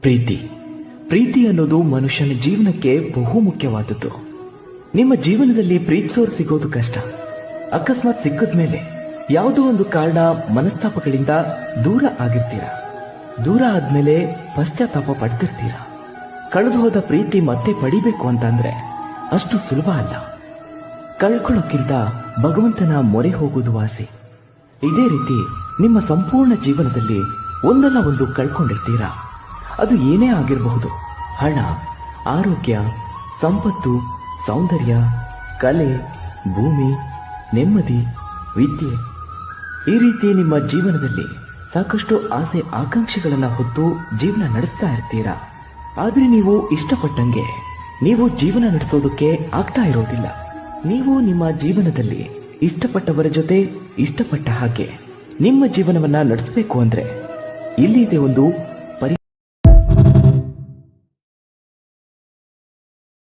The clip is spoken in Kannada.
ಪ್ರೀತಿ. ಪ್ರೀತಿ ಅನ್ನೋದು ಮನುಷ್ಯನ ಜೀವನಕ್ಕೆ ಬಹು ಮುಖ್ಯವಾದದ್ದು. ನಿಮ್ಮ ಜೀವನದಲ್ಲಿ ಪ್ರೀತಿಸೋರು ಸಿಗೋದು ಕಷ್ಟ. ಅಕಸ್ಮಾತ್ ಸಿಕ್ಕದ ಮೇಲೆ ಯಾವುದೋ ಒಂದು ಕಾರಣ ಮನಸ್ತಾಪಗಳಿಂದ ದೂರ ಆಗಿರ್ತೀರ. ದೂರ ಆದ್ಮೇಲೆ ಪಶ್ಚಾತ್ತಾಪ ಪಡ್ತಿರ್ತೀರ. ಕಳೆದು ಹೋದ ಪ್ರೀತಿ ಮತ್ತೆ ಪಡಿಬೇಕು ಅಂತಂದ್ರೆ ಅಷ್ಟು ಸುಲಭ ಅಲ್ಲ. ಕಳ್ಕೊಳ್ಳೋಕ್ಕಿಂತ ಭಗವಂತನ ಮೊರೆ ಹೋಗುವುದು ವಾಸಿ. ಇದೇ ರೀತಿ ನಿಮ್ಮ ಸಂಪೂರ್ಣ ಜೀವನದಲ್ಲಿ ಒಂದಲ್ಲ ಒಂದು ಕಳ್ಕೊಂಡಿರ್ತೀರಾ. ಅದು ಏನೇ ಆಗಿರಬಹುದು. ಹಣ, ಆರೋಗ್ಯ, ಸಂಪತ್ತು, ಸೌಂದರ್ಯ, ಕಲೆ, ಭೂಮಿ, ನೆಮ್ಮದಿ, ವಿದ್ಯೆ. ಈ ರೀತಿ ನಿಮ್ಮ ಜೀವನದಲ್ಲಿ ಸಾಕಷ್ಟು ಆಸೆ ಆಕಾಂಕ್ಷೆಗಳನ್ನ ಹೊತ್ತು ಜೀವನ ನಡೆಸ್ತಾ ಇರ್ತೀರಾ? ಆದ್ರೆ ನೀವು ಇಷ್ಟಪಟ್ಟಂಗೆ ನೀವು ಜೀವನ ನಡೆಸೋದಕ್ಕೆ ಆಗ್ತಾ ಇರೋದಿಲ್ಲ. ನೀವು ನಿಮ್ಮ ಜೀವನದಲ್ಲಿ ಇಷ್ಟಪಟ್ಟವರ ಜೊತೆ ಇಷ್ಟಪಟ್ಟ ಹಾಗೆ ನಿಮ್ಮ ಜೀವನವನ್ನ ನಡೆಸಬೇಕು ಅಂದ್ರೆ ಇಲ್ಲಿದೆ ಒಂದು